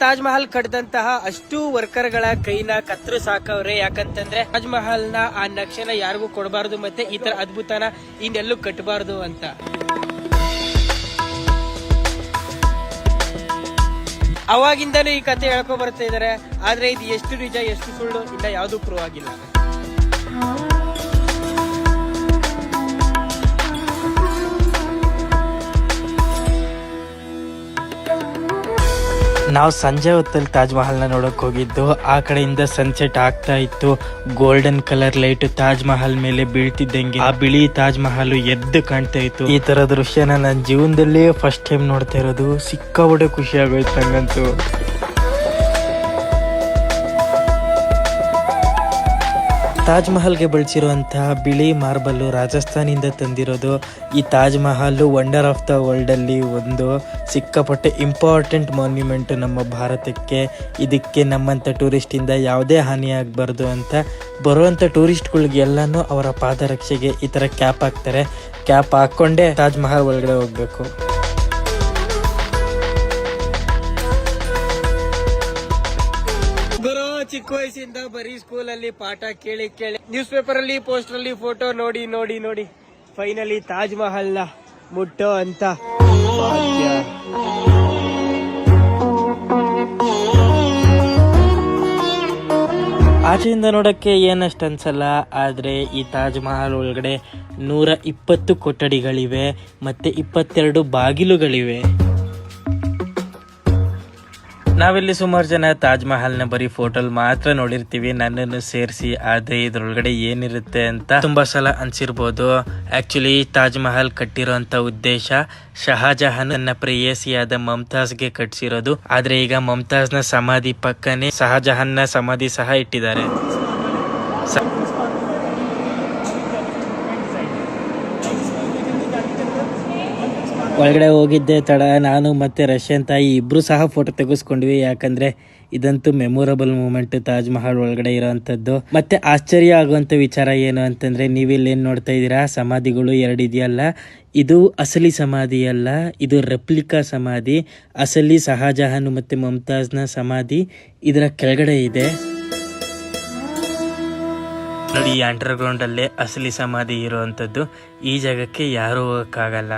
ತಾಜ್ ಮಹಲ್ ಕಟ್ಟದಂತಹ ಅಷ್ಟು ವರ್ಕರ್ಗಳ ಕೈನ ಕತ್ರು ಸಾಕವ್ರೆ. ಯಾಕಂತಂದ್ರೆ ತಾಜ್ ಮಹಲ್ನ ಆ ನಕ್ಷೆನ ಯಾರಿಗೂ ಕೊಡಬಾರ್ದು ಮತ್ತೆ ಈ ತರ ಅದ್ಭುತನ ಇನ್ನೆಲ್ಲೂ ಕಟ್ಟಬಾರ್ದು ಅಂತ. ಅವಾಗಿಂದಲೂ ಈ ಕತೆ ಹೇಳ್ಕೊ ಬರ್ತಾ ಇದಾರೆ. ಆದ್ರೆ ಇದು ಎಷ್ಟು ನಿಜ, ಎಷ್ಟು ಸುಳ್ಳು ಇಲ್ಲ ಯಾವ್ದು ಪ್ರೂವ್ ಆಗಿಲ್ಲ. ನಾವು ಸಂಜೆ ಹೊತ್ತಲ್ಲಿ ತಾಜ್ ಮಹಲ್ನ ನೋಡಕ್ ಹೋಗಿದ್ದು, ಆ ಕಡೆಯಿಂದ ಸನ್ಸೆಟ್ ಆಗ್ತಾ ಇತ್ತು. Golden colour light Taj Mahal ಮೇಲೆ ಬೀಳ್ತಿದ್ದಂಗೆ ಆ ಬಿಳಿ ತಾಜ್ ಮಹಲ್ ಎದ್ದು ಕಾಣ್ತಾ ಇತ್ತು. ಈ ತರ ದೃಶ್ಯನ ನನ್ನ ಜೀವನದಲ್ಲಿ ಫಸ್ಟ್ ಟೈಮ್ ನೋಡ್ತಾ ಇರೋದು. ಸಿಕ್ಕಾಪಟ್ಟೆ ಖುಷಿ ಆಗೋಯ್ತು ನಂಗಂತೂ. ತಾಜ್ ಮಹಲ್ಗೆ ಬಳಸಿರುವಂತಹ ಬಿಳಿ ಮಾರ್ಬಲ್ಲು ರಾಜಸ್ಥಾನಿಂದ ತಂದಿರೋದು. ಈ Taj Mahal wonder of the world ಅಲ್ಲಿ ಒಂದು ಸಿಕ್ಕಾಪಟ್ಟೆ ಇಂಪಾರ್ಟೆಂಟ್ ಮಾನ್ಯುಮೆಂಟ್ ನಮ್ಮ ಭಾರತಕ್ಕೆ. ಇದಕ್ಕೆ ನಮ್ಮಂಥ ಟೂರಿಸ್ಟ್ ಇಂದ ಯಾವುದೇ ಹಾನಿ ಆಗಬಾರ್ದು ಅಂತ ಬರುವಂಥ ಟೂರಿಸ್ಟ್ಗಳಿಗೆಲ್ಲನೂ ಅವರ ಪಾದರಕ್ಷೆಗೆ ಈ ಥರ ಕ್ಯಾಪ್ ಹಾಕ್ತಾರೆ. ಕ್ಯಾಪ್ ಹಾಕ್ಕೊಂಡೇ ತಾಜ್ ಮಹಲ್ ಒಳಗಡೆ ಹೋಗ್ಬೇಕು. ಚಿಕ್ಕ ವಯಸ್ಸಿಂದ ಬರೀ ಸ್ಕೂಲಲ್ಲಿ ಪಾಠ ಕೇಳಿ ಕೇಳಿ ನ್ಯೂಸ್ ಪೇಪರ್ ಅಲ್ಲಿ ಪೋಸ್ಟರ್ ಅಲ್ಲಿ ಫೋಟೋ ನೋಡಿ ನೋಡಿ ನೋಡಿ ಫೈನಲಿ ತಾಜ್ ಮಹಲ್ನ ಮುಟ್ಟೋ ಅಂತ. ಆಚೆಯಿಂದ ನೋಡಕ್ಕೆ ಏನಷ್ಟು ಅನ್ಸಲ್ಲ, ಆದರೆ ಈ ತಾಜ್ ಮಹಲ್ ಒಳಗಡೆ ನೂರ ಇಪ್ಪತ್ತು ಕೊಠಡಿಗಳಿವೆ, ಮತ್ತೆ ಇಪ್ಪತ್ತೆರಡು ಬಾಗಿಲುಗಳಿವೆ ನಾವಿಲ್ಲಿ ಸುಮಾರು ಜನ ತಾಜ್ ಮಹಲ್ನ ಬರೀ ಫೋಟೋಲ್ ಮಾತ್ರ ನೋಡಿರ್ತೀವಿ. ನನ್ನನ್ನು ಸೇರಿಸಿ ಆದ್ರೆ ಇದ್ರೊಳಗಡೆ ಏನಿರುತ್ತೆ ಅಂತ ತುಂಬಾ ಸಲ ಅನ್ಸಿರ್ಬೋದು. ಆಕ್ಚುಲಿ ತಾಜ್ ಮಹಲ್ ಕಟ್ಟಿರುವಂತ ಉದ್ದೇಶ ಶಹಜಹಾನ್ ನನ್ನ ಪ್ರೇಯಸಿಯಾದ ಮಮತಾಜ್ಗೆ ಕಟ್ಸಿರೋದು. ಆದ್ರೆ ಈಗ ಮಮತಾಜ್ನ ಸಮಾಧಿ ಪಕ್ಕನೆ ನ ಸಮಾಧಿ ಸಹ ಇಟ್ಟಿದ್ದಾರೆ. ಒಳಗಡೆ ಹೋಗಿದ್ದೆ ತಡ, ನಾನು ಮತ್ತೆ ರಷ್ಯನ್ ತಾಯಿ ಇಬ್ರು ಸಹ ಫೋಟೋ ತೆಗೆಸ್ಕೊಂಡ್ವಿ. ಯಾಕಂದ್ರೆ ಇದಂತೂ ಮೆಮೊರಬಲ್ ಮೂಮೆಂಟ್ ತಾಜ್ ಮಹಲ್ ಒಳಗಡೆ ಇರೋವಂಥದ್ದು ಮತ್ತೆ ಆಶ್ಚರ್ಯ ಆಗುವಂಥ ವಿಚಾರ ಏನು ಅಂತಂದ್ರೆ, ನೀವಿಲ್ಲೇನು ನೋಡ್ತಾ ಇದ್ದೀರಾ? ಸಮಾಧಿಗಳು ಎರಡು ಇದೆಯಲ್ಲ. ಇದು ಅಸಲಿ ಸಮಾಧಿ ಅಲ್ಲ, ಇದು ರೆಪ್ಲಿಕಾ ಸಮಾಧಿ. ಅಸಲಿ ಸಹಜಹಾನ್ ಮತ್ತೆ ಮಮತಾಜ್ನ ಸಮಾಧಿ ಇದರ ಕೆಳಗಡೆ ಇದೆ. ನೋಡಿ, ಈ ಅಂಡರ್ ಗ್ರೌಂಡ್ ಅಲ್ಲೇ ಅಸಲಿ ಸಮಾಧಿ ಇರುವಂತದ್ದು ಈ ಜಾಗಕ್ಕೆ ಯಾರು ಹೋಗಕ್ಕಾಗಲ್ಲ.